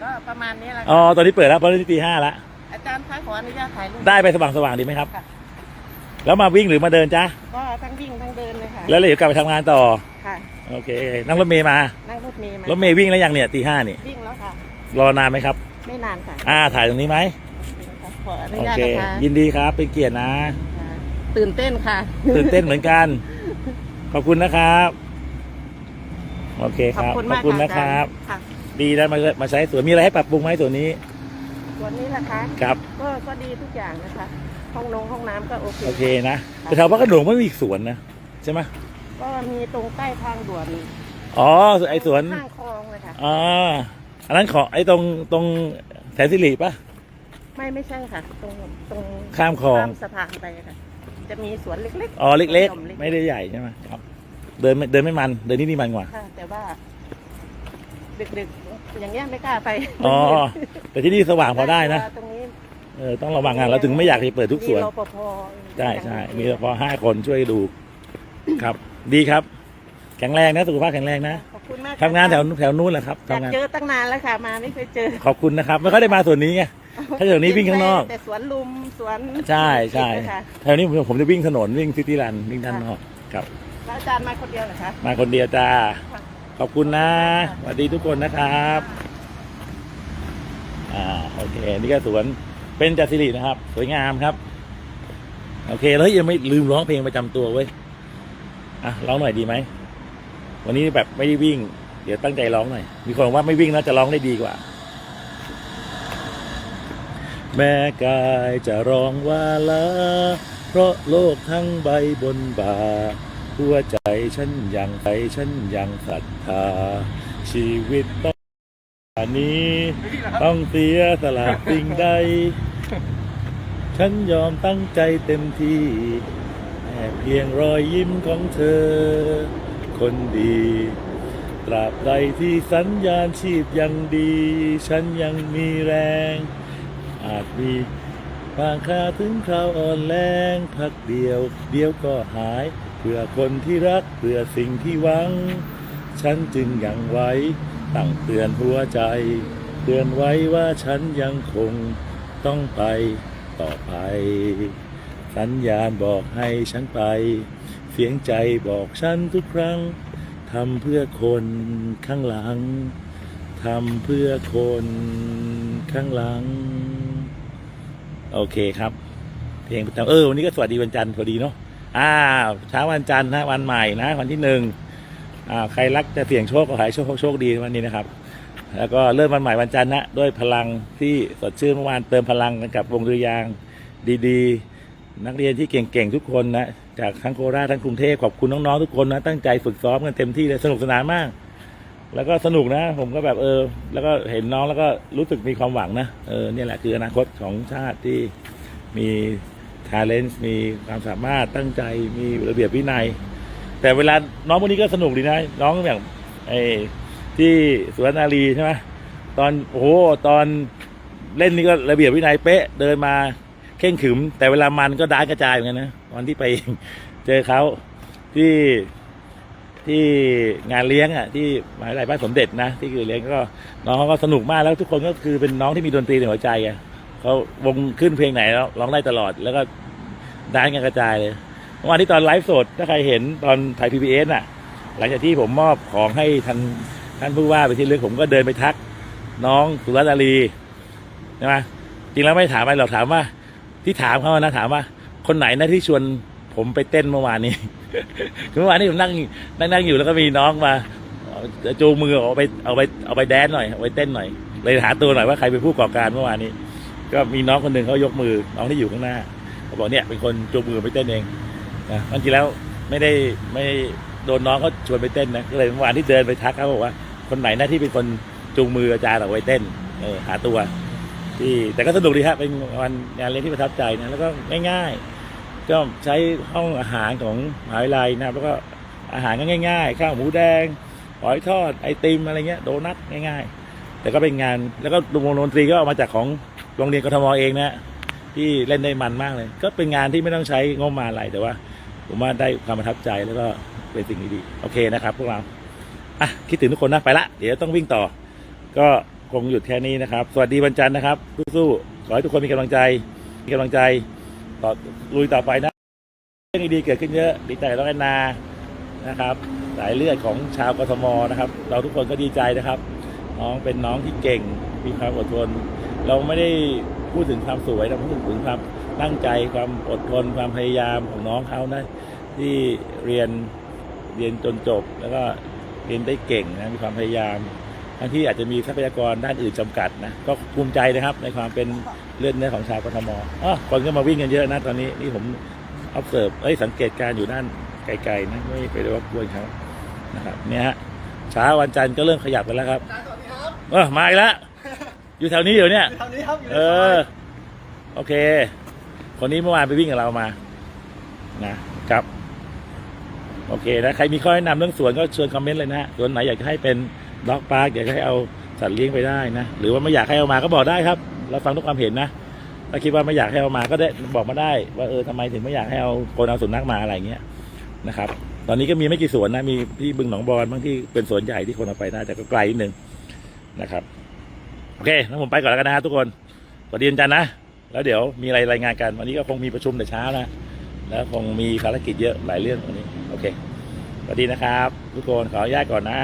[SPEAKER 4] ก็ประมาณนี้แหละ
[SPEAKER 1] อ๋อ
[SPEAKER 4] ค่ะ
[SPEAKER 1] ตอนนี้เปิดแล้วเพราะนี่ตีห้าละ
[SPEAKER 4] อาจารย์คะขออนุญาตถ่ายรูป
[SPEAKER 1] ได้ไปสว่างสว่างๆดีไหมครับ
[SPEAKER 4] ค่ะ
[SPEAKER 1] แล้วมาวิ่งหรือมาเดินจ้า
[SPEAKER 4] ก็ทั้งวิ่งทั้งเดินเลยค่ะ
[SPEAKER 1] แล้วเดี๋ยวกลับไปทำงานต่อ
[SPEAKER 4] ค่ะ
[SPEAKER 1] โอเค นั่งรถเมย์มา
[SPEAKER 4] นั่งรถเมล์มาร
[SPEAKER 1] ถเมย์วิ่งแล้วยังเนี่ยตีห้านี่
[SPEAKER 4] วิ่งแล้วค่ะ
[SPEAKER 1] รอนานไหมครับ
[SPEAKER 4] ไม่นานค่ะ
[SPEAKER 1] อ่า ถ่ายตรงนี้ไหม
[SPEAKER 4] ขออนุ
[SPEAKER 1] โอ
[SPEAKER 4] ญาต
[SPEAKER 1] เค
[SPEAKER 4] นะคะ
[SPEAKER 1] ยินดีครับ เป็นเกียรตินะ
[SPEAKER 4] ค่ะตื่นเต้นค่ะ
[SPEAKER 1] ตื่นเต้นเหมือนกัน ขอบคุณนะครับ โอเค
[SPEAKER 4] ข
[SPEAKER 1] ค
[SPEAKER 4] อบ
[SPEAKER 1] รับ
[SPEAKER 4] คุณ
[SPEAKER 1] ขอ
[SPEAKER 4] มา
[SPEAKER 1] บ
[SPEAKER 4] ก
[SPEAKER 1] คุณนะครับ
[SPEAKER 4] ค่ะ
[SPEAKER 1] ดีได้มามาใช้สวนมีอะไรให้ปรับปรุงไหมส่วนนี้
[SPEAKER 4] ส่วนนี้นะคะ
[SPEAKER 1] ครับ
[SPEAKER 4] ก็ก็ดีทุกอย่างนะคะ ห้องนงห้องน้ำก็โอเค
[SPEAKER 1] โอเคนะแต่แถวพระโขนงไม่มีสวนนะใช่ไหม
[SPEAKER 4] ก็มีตรงใต้ทางด่วน
[SPEAKER 1] อ๋อไอสวน
[SPEAKER 4] ข้างคลองเลยค่ะ
[SPEAKER 1] อ๋ออันนั้นของไอตรงตรงแสนสิริปะ
[SPEAKER 4] ไม่ไม่ใช่ค่ะ ตรงตรง
[SPEAKER 1] ข้ามคลอง
[SPEAKER 4] ข้ามสะพานไปค่ะจะมีสวนเล็ก
[SPEAKER 1] อ๋อเล็ก
[SPEAKER 4] สวน
[SPEAKER 1] ๆไม่ได้ใหญ่ใช่ไหมครับ เดินไม่เดินไม่มันเดินที่นี่มันกว่า
[SPEAKER 4] ค่ะแต่ว่าดึกๆอย่างเงี้ยไม่กล้าไป
[SPEAKER 1] อ๋อแต่ที่นี่สว่างพอได้นะ
[SPEAKER 4] ตรงนี้
[SPEAKER 1] เออต้องระวังงานเราถึงไม่อยากให้เปิดทุกสวน
[SPEAKER 4] มีรปภ
[SPEAKER 1] ใช่ใช่มีพอห้าคนช่วยดูครับ ดีครับ แข็งแรงนะสุขภาพแข็งแรงนะ
[SPEAKER 4] ขอบคุณมาก
[SPEAKER 1] ทำงานแถวแถวนู้นแหละครับ
[SPEAKER 4] อยาก
[SPEAKER 1] ทำงาน
[SPEAKER 4] เจอตั้งนานแล้วค่ะ มาไม่เคยเจอ
[SPEAKER 1] ขอบคุณนะครับ ไม่ค่อยได้มาส่วนนี้ไงถ้าแถวนี้วิ่งข้างนอก
[SPEAKER 4] แต่สวนลุมสวน
[SPEAKER 1] ใช่ใช่
[SPEAKER 4] ค่ะ
[SPEAKER 1] แถวนี้ผมผมจะวิ่งถนนวิ่งซิตี้รันวิ่งด้านนอกครับ
[SPEAKER 4] แล้วอาจารย์มาคนเดียวเหรอคะ
[SPEAKER 1] มาคนเดียวจ้า
[SPEAKER 4] ค่ะ
[SPEAKER 1] ขอบคุณนะสวัสดีทุกคนนะครับอ่าโอเคนี่ก็สวนเป็นจัดสิรินะครับ สวยงามครับ โอเคแล้วยังไม่ลืมร้องเพลงประจำตัวเว้ย อะร้องหน่อยดีไหม วันนี้แบบไม่ได้วิ่ง เดี๋ยวตั้งใจร้องหน่อย มีคนบอกว่าไม่วิ่งนะจะร้องได้ดีกว่า แม้กายจะร้องว่าลาเพราะโลกทั้งใบบนบ่าหัวใจฉันยังใจฉันยังศรัทธา ชีวิตต้องอันนี้ต้องเสียสละสิ่งใด ฉันยอมตั้งใจเต็มที่ ค่เพียงรอยยิ้มของเธอ คนดี ตราบใดที่สัญญาณชีพยังดี ฉันยังมีแรง อาจมีบางคราถึงคราวอ่อนแรงพักเดียว เดียวก็หาย เพื่อคนที่รัก เพื่อสิ่งที่หวัง ฉันจึงยังไว้ตั้งเตือนหัวใจ เตือนไว้ว่าฉันยังคงต้องไปต่อไป สัญญาณบอกให้ฉันไป เสียงใจบอกฉันทุกครั้งทำเพื่อคนข้างหลังทำเพื่อคนข้างหลัง โอเคครับ เพลงประจำเออวันนี้ก็สวัสดีวันจันทร์พอดีเนาะอ้าเช้าวันจันทร์นะวันใหม่นะ วันที่หนึ่งอ่าใครรักจะเสี่ยงโชคก็ขอให้โชคโชคดีวันนี้นะครับ แล้วก็เริ่มวันใหม่วันจันทร์นะด้วยพลังที่สดชื่นเมื่อวานเติมพลังกันกับวงดุริยางดีๆ นักเรียนที่เก่งๆทุกคนนะจากทั้งโคราชทั้งกรุงเทพขอบคุณน้องๆทุกคนนะตั้งใจฝึกซ้อมกันเต็มที่เลยสนุกสนานมาก แล้วก็สนุกนะ ผมก็แบบเออ แล้วก็เห็นน้องแล้วก็รู้สึกมีความหวังนะเออเนี่ยแหละคืออนาคตของชาติที่มีท a เลน t มีความสามารถตั้งใจมีระเบียบวินัย แต่เวลาน้องพวกนี้ก็สนุกดีนะ น้องอย่างไอ้ที่สุวรรณนารีใช่ไหมตอนโอ้โหตอนเล่นนี่ก็ระเบียบวินัยเป๊ะเดินมา เข่งขึม แต่เวลามันก็ด้านกระจายเหมือนกันนะวันที่ไปเจอเขาที่ที่งานเลี้ยงอะที่มหาวิทยาลัยบ้านสมเด็จนะที่คือเลี้ยงก็น้องเขาก็สนุกมากแล้วทุกคนก็คือเป็นน้องที่มีดนตรีในหัวใจอะเขาวงขึ้นเพลงไหนแล้วร้องได้ตลอดแล้วก็ด้านกันกระจายเลยเมื่อวานที่ตอนไลฟ์สดถ้าใครเห็นตอนไทยพีบีเอสน่ะ หลังจากที่ผมมอบของให้ท่านท่านผู้ว่าไปที่เลือกผมก็เดินไปทัก น้องสุรัตน์อารีใช่ไหมจริงแล้วไม่ถามอะไรหรอกถามว่า ที่ถามเขานะถามว่า คนไหนนะที่ชวนผมไปเต้นเมื่อวานนี้เมื่อวานนี้ผมนั่งนั่งนั่งอยู่แล้วก็มีน้องมาจูงมือเอาไปเอาไปเอาไปแดนหน่อยเอาไปเต้นหน่อย เลยหาตัวหน่อยว่าใครเป็นผู้ก่อการเมื่อวานนี้ ก็มีน้องคนหนึ่งเขายกมือน้องที่อยู่ข้างหน้าเขาบอกเนี่ยเป็นคนจูงมือไปเต้นเองนะจริงแล้วไม่ได้ไม่โดนน้องเขาชวนไปเต้นนะก็เลยเมื่อวานที่เดินไปทักเขาบอกว่า คนไหนนะที่เป็นคนจูงมืออาจารย์ออกไปเต้นเออหาตัว ที่แต่ก็สนุกดีครับเป็นวันงานเลี้ยงที่ประทับใจนะแล้วก็ง่ายๆ ก็ใช้ห้องอาหารของมหาวิทยาลัยนะครับแล้วก็อาหารก็ง่าย ๆ ข้าวหมูแดงหอยทอดไอติมอะไรเงี้ยโดนัทง่ายๆ แต่ก็เป็นงานแล้วก็วงดนตรีก็เอามาจากของโรงเรียนกทมเองนะที่เล่นได้มันมากเลย ก็เป็นงานที่ไม่ต้องใช้งบมาอะไรแต่ว่า ผมว่าได้ความประทับใจแล้วก็เป็นสิ่งดีๆโอเคนะครับ พวกเราอะคิดถึงทุกคนนะไปละ เดี๋ยวต้องวิ่งต่อ ก็ คงหยุดแค่นี้นะครับ สวัสดีวันจันทร์นะครับสู้ๆขอให้ทุกคนมีกำลังใจ มีกำลังใจต่อลุยต่อไปนะเรื่องดีๆเกิดขึ้นเยอะดีใจแล้วกันนานะครับสายเลือดของชาวกทมนะครับ เราทุกคนก็ดีใจนะครับ น้องเป็นน้องที่เก่งมีความอดทน เราไม่ได้พูดถึงความสวยเราพูดถึงความตั้งใจความอดทนความพยายามของน้องเขานะที่เรียนเรียนจนจบ แล้วก็เรียนได้เก่งนะมีความพยายาม ทั้งที่อาจจะมีทรัพยากรด้านอื่นจำกัดนะก็ภูมิใจนะครับในความเป็นเลือดเนื้อของชาวกทมอ๋อคนก็มาวิ่งกันเยอะนะตอนนี้นี่ผม observe เอ้ยสังเกตการณ์อยู่ด้านไกลๆนะไม่ไปรบกวนเขานะครับเนี่ยฮะเช้าวันจันทร์ก็เริ่มขยับกันแล้วครับ
[SPEAKER 5] สวัสดีครับ
[SPEAKER 1] เออมาอีกแล้วอยู่แถวนี้อยู่เนี่ย
[SPEAKER 5] ทางนี้ครับอยู่ใน
[SPEAKER 1] เอ
[SPEAKER 5] ซอ
[SPEAKER 1] อโอเค คนนี้เมื่อวานไปวิ่งกับเรามา นะครับ โอเคนะใครมีข้อแนะนำเรื่องสวนก็ชวนคอมเมนต์เลยนะสวนไหนอยากจะให้เป็น ด็อกพาร์คอยากให้เอาสัตว์เลี้ยงไปได้นะ หรือว่าไม่อยากให้เอามาก็บอกได้ครับ เราฟังทุกความเห็นนะ ถ้าคิดว่าไม่อยากให้เอามาก็ได้บอกมาได้ ว่าเออทำไมถึงไม่อยากให้เอาคนเอาสุนัขมาอะไรเงี้ยนะครับ ตอนนี้ก็มีไม่กี่สวนนะ มีที่บึงหนองบอนบางที่เป็นสวนใหญ่ที่คนเอาไปได้แต่ก็ไกลนิดนึงนะครับ โอเคงั้นผมไปก่อนแล้วกันนะทุกคนสวัสดีจันทร์นะ แล้วเดี๋ยวมีอะไรรายงานกันวันนี้ก็คงมีประชุมแต่เช้านะ แล้วคงมีภารกิจเยอะหลายเรื่องวันนี้ โอเคสวัสดีนะครับ ทุกคนขออนุญาตก่อนนะ